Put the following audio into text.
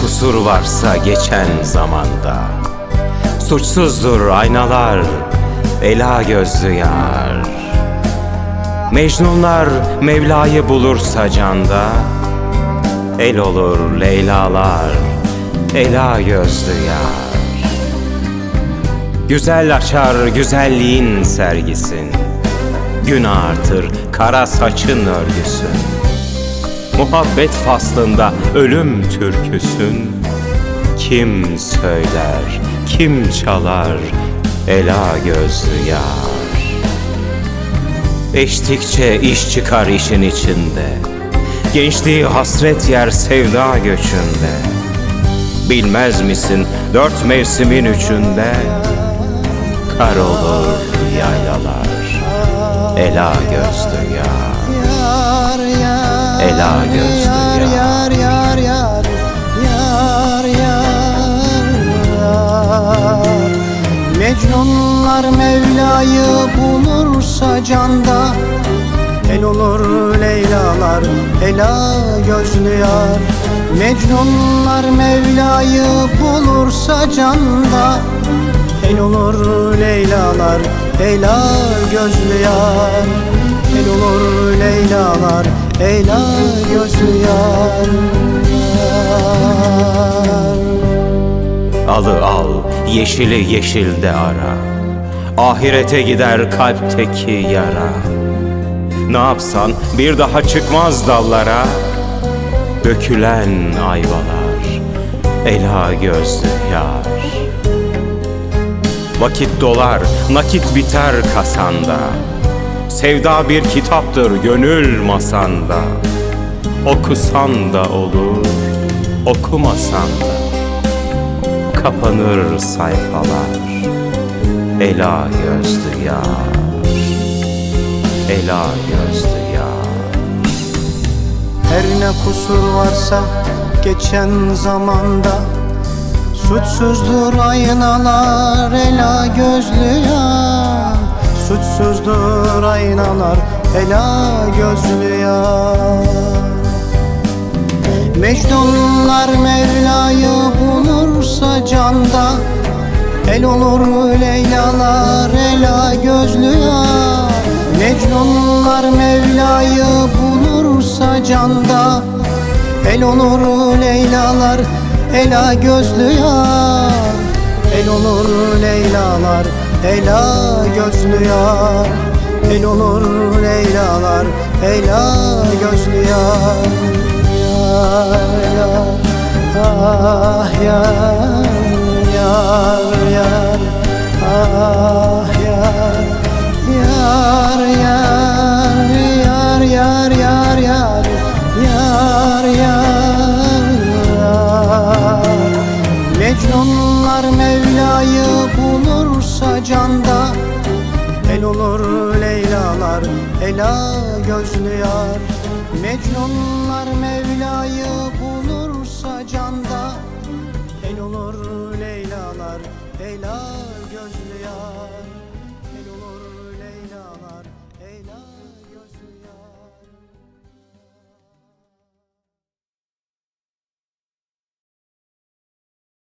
Kusur varsa geçen zamanda. Suçsuzdur aynalar Ela gözlü yar. Mecnunlar Mevla'yı bulursa canda El olur Leylalar Ela gözlü yar. Güzel açar güzelliğin sergisin Gün artır kara saçın örgüsün Muhabbet faslında ölüm türküsün. Kim söyler, kim çalar Ela gözlü yar Eştikçe iş çıkar işin içinde. Gençliği hasret yer sevda göçünde. Bilmez misin dört mevsimin üçünde? Kar olur yaylalar Ela gözlü yar Ela gözlü yar. yar yar yar yar yar. Mecnunlar Mevla'yı bulursa canda El olur Leylalar Ela gözlü yar. Mecnunlar Mevla'yı bulursa canda El olur Leylalar Ela gözlü yar. El olur Leylalar Ela yar. Alı al, yeşili yeşilde ara. Ahirete gider kalpteki yara. Ne yapsan bir daha çıkmaz dallara. Dökülen ayvalar Ela gözlü yar. Vakit dolar, nakit biter kasanda Sevda bir kitaptır gönül masanda. Okusan da olur, okumasan da. Kapanır sayfalar Ela gözlü yar. Ela gözlü yar. Her ne kusur varsa geçen zamanda Suçsuzdur aynalar ela gözlü ya Suçsuzdur aynalar ela gözlü ya Mecnunlar Mevla'yı bulursa canda El olur Leylalar ela gözlü ya Mecnunlar Mevla'yı bulursa canda El olur Leylalar ela gözlü ya El olur Leylalar ela gözlü ya El olur Leylalar. Ela gözlü ya Yar yar canda. El olur Leylalar ela gözlü yar. Mecnunlar Mevla'yı bulursa canda. El olur Leylalar ela gözlü yar